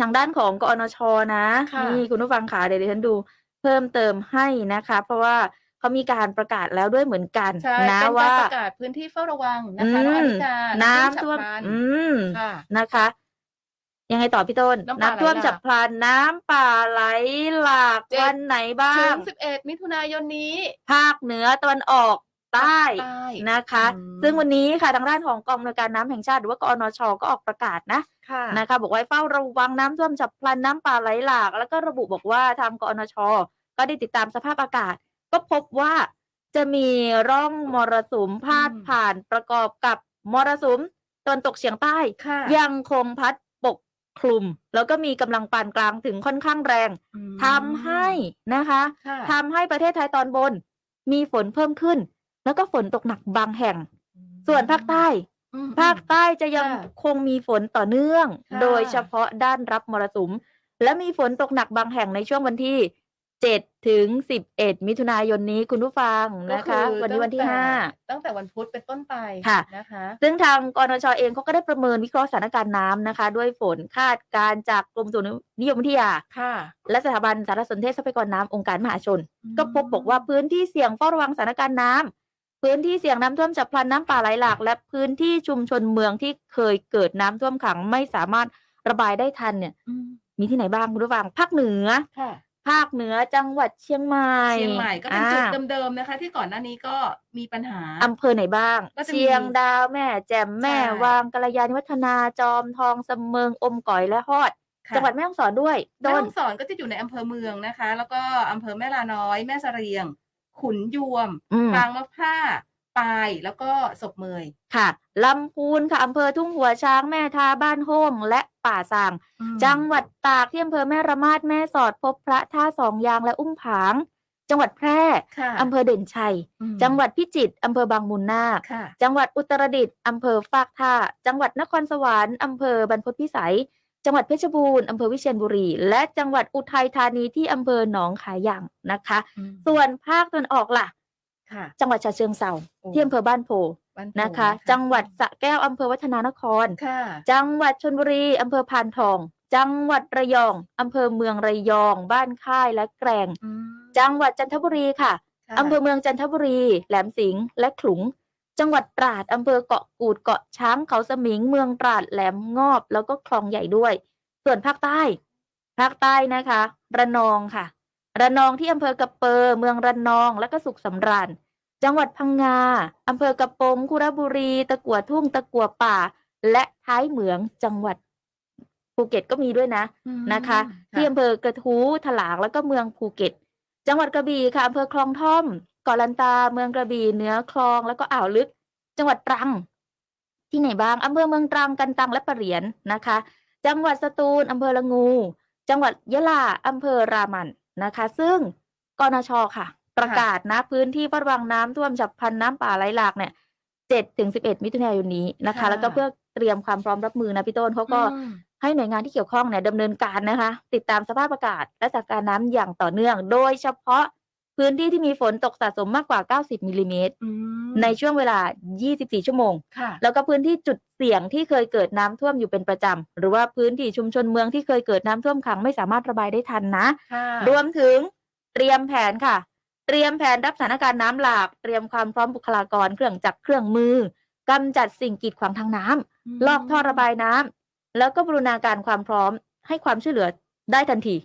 ทางด้านของกอนชนะค่ะนี่คุณผู้ฟังขาเดี๋ยวดิฉันดูเพิ่มเติมให้นะคะ เพราะว่าเขามีการประกาศแล้วด้วยเหมือนกันใช่นะเป็นว่าการประกาศพื้นที่เฝ้าระวังนะคะอืมน้องอนิกาน้ำฉัท่วบมพลันอืมค่ะ นะคะ ยังไงต่อพี่ต้นน้ำป่าท่วมไหลหลาก ฉับพลันน้ำป่าไหลหลากเจ็ดวันไหนบ้าถึงง 11 มิถุนายนนี้ ภาคเหนือตะวันออก ใต้ใต้นะคะอืมซึ่งวันนี้ค่ะทางด้านของกองอำนวยการน้ำแห่งชาติหรือว่ากอนชก็ออกประกาศนะค่ะนะคะ บอกว่าให้เฝ้าระวังน้ำท่วมฉับพลันน้ำป่าไหลหลาก แล้วก็ระบุบอกว่าทางกอนชก็ได้ติดตามสภาพอากาศ ก็พบว่าจะมีร่องมรสุมพาดอืมผ่านประกอบกับมรสุมตะวันตกเฉียงใต้ค่ะยังคงพัดปกคลุม แล้วก็มีกำลังปานกลางถึงค่อนข้างแรงอืมทำให้นะคะค่ะทำให้ประเทศไทยตอนบน มีฝนเพิ่มขึ้น แล้วก็ฝนตกหนักบางแห่ง ส่วนภาคใต้อืมภาคใต้จะยังค่ะคงมีฝนต่อเนื่องค่ะโดยเฉพาะด้านรับมรสุม และมีฝนตกหนักบางแห่งในช่วงวันที่7ถึง11มิถุนายนนี้คุณผู้ฟังนะคะก็อวันนี้วันที่ตั้งแต่5ตั้งแต่วันพุธเป็นต้นไปค่ะนะคะ ซึ่งทางกรนชเองเขาก็ได้ประเมินวิเคราะห์สถานการณ์น้ำนะคะ ด้วยฝนคาดการณ์จากกรมอุตุนิยมวิทยาค่ะ และสถาบันสารสนเทศทรัพยากรน้ำองค์การมหาชนอืมก็พบบอกว่าพื้นที่เสี่ยงเฝ้าระวังสถานการณ์น้ำ พื้นที่เสี่ยงน้ำท่วมฉับพลันน้ำป่าไหลหลากและพื้นที่ชุมชนเมืองที่เคยเกิดน้ำท่วมขังไม่สามารถระบายได้ทันเนี่ย อืมมีที่ไหนบ้างคุณผู้ฟังภาคเหนือ ค่ะ ภาคเหนือจังหวัดเชียงใหม่เชียงใหม่ก็เป็นจุดอ่าเดิมๆนะคะ ที่ก่อนหน้านี้ก็มีปัญหา อำเภอไหนบ้าง ก็จะมีเชียงดาวแม่ แจ่มแม่ใช่ วางกัลยาณิวัฒนาจอมทองเสมิงอมก๋อยและฮอด ค่ะจังหวัดแม่ฮ่องสอนด้วยแม่ต้นฮ่องสอนก็จะอยู่ในอำเภอเมืองนะคะ แล้วก็อำเภอแม่ลาน้อยแม่เสรียง ขุนยวมอืมปางมะพร้าปายแล้วก็ศพเมยค่ะลำพูนค่ะอำเภอทุ่งหัวช้างแม่ทาบ้านโฮงและป่าซางจังหวัดตากที่อำเภอแม่ระมาดแม่สอดพบพระท่าสองยางและอุ้มผาง จังหวัดแพร่ค่ะอำเภอเด่นชัยอืมจังหวัดพิจิตรอำเภอบางมูลนาค ค่ะ จังหวัดอุตรดิตถ์อำเภอฟากท่า จังหวัดนครสวรรค์อำเภอบรรพตพิสัย จังหวัดเพชรบูรณ์อำเภอวิเชียรบุรี และจังหวัดอุทัยธานีที่อำเภอหนองขาย่างนะคะอืมส่วนภาคตะวันออกล่ะ ค่ะ จังหวัดฉะเชิงเทราโอ้ที่อำเภอบ้านโพบ้านโพนะคะ จังหวัดสระแก้วอำเภอวัฒนานครค่ะจังหวัดชนบุรีอำเภอพานทอง จังหวัดระยองอำเภอเมืองระยอง บ้านค่ายและแกรงอืมจังหวัดจันทบุรีค่ะค่ะอำเภอเมืองจันทบุรี แหลมสิงห์และขลุง จังหวัดตราดอำเภอเกาะกูดเกาะช้างเขาสมิงเมืองตราดแหลมงอบ แล้วก็คลองใหญ่ด้วย ส่วนภาคใต้ ภาคใต้นะคะ ระนองค่ะ ระนองที่อำเภอกระเปอเมืองระนองและก็สุขสำราญจังหวัดพังงาอำเภอกระโปรงคุระบุรี ตะกัวทุ่ง ตะกัวป่า และท้ายเหมืองจังหวัดภูเก็ตก็มีด้วยนะอืมนะคะ ที่อำเภอกระทู้ถลางแล้วก็เมืองภูเก็ต จังหวัดกระบี่ค่ะอำเภอคลองท่อมเกาะลันตา เมืองกระบี่เหนือคลองแล้วก็อ่าวลึก จังหวัดตรัง ที่ไหนบ้างอำเภอเมืองตรังกันตังและปะเหรียนนะคะ จังหวัดสตูลอำเภอละงู จังหวัดยะลาอำเภอรามันนะคะ ซึ่งกนชค่ะ ประกาศนะพื้นที่เฝ้าระวังน้ำท่วมฉับพลันน้ำป่าไหลหลากเนี่ยเจ็ดถึงสิบเอ็ดมิถุนายนนี้นะคะค่ะแล้วก็เพื่อเตรียมความพร้อมรับมือนะพี่ต้นเขาก็อืมให้หน่วยงานที่เกี่ยวข้องเนี่ยดำเนินการนะคะ ติดตามสภาพอากาศและสถานการณ์น้ำอย่างต่อเนื่อง โดยเฉพาะ พื้นที่ที่มีฝนตกสะสมมากกว่า 90มิลลิเมตรอืมในช่วงเวลา 24 ชั่วโมงค่ะแล้วก็พื้นที่จุดเสี่ยงที่เคยเกิดน้ำท่วมอยู่เป็นประจำหรือว่าพื้นที่ชุมชนเมืองที่เคยเกิดน้ำท่วมขังไม่สามารถระบายได้ทันนะค่ะรวมถึงเตรียมแผนค่ะ เตรียมแผนรับสถานการณ์น้ำหลาก เตรียมความพร้อมบุคลากรเครื่องจักรเครื่องมือกำจัดสิ่งกีดขวางทางน้ำมลอกท่อระบายน้ำแล้วก็บรูรณาการความพร้อมให้ความช่วยเหลือได้ทันที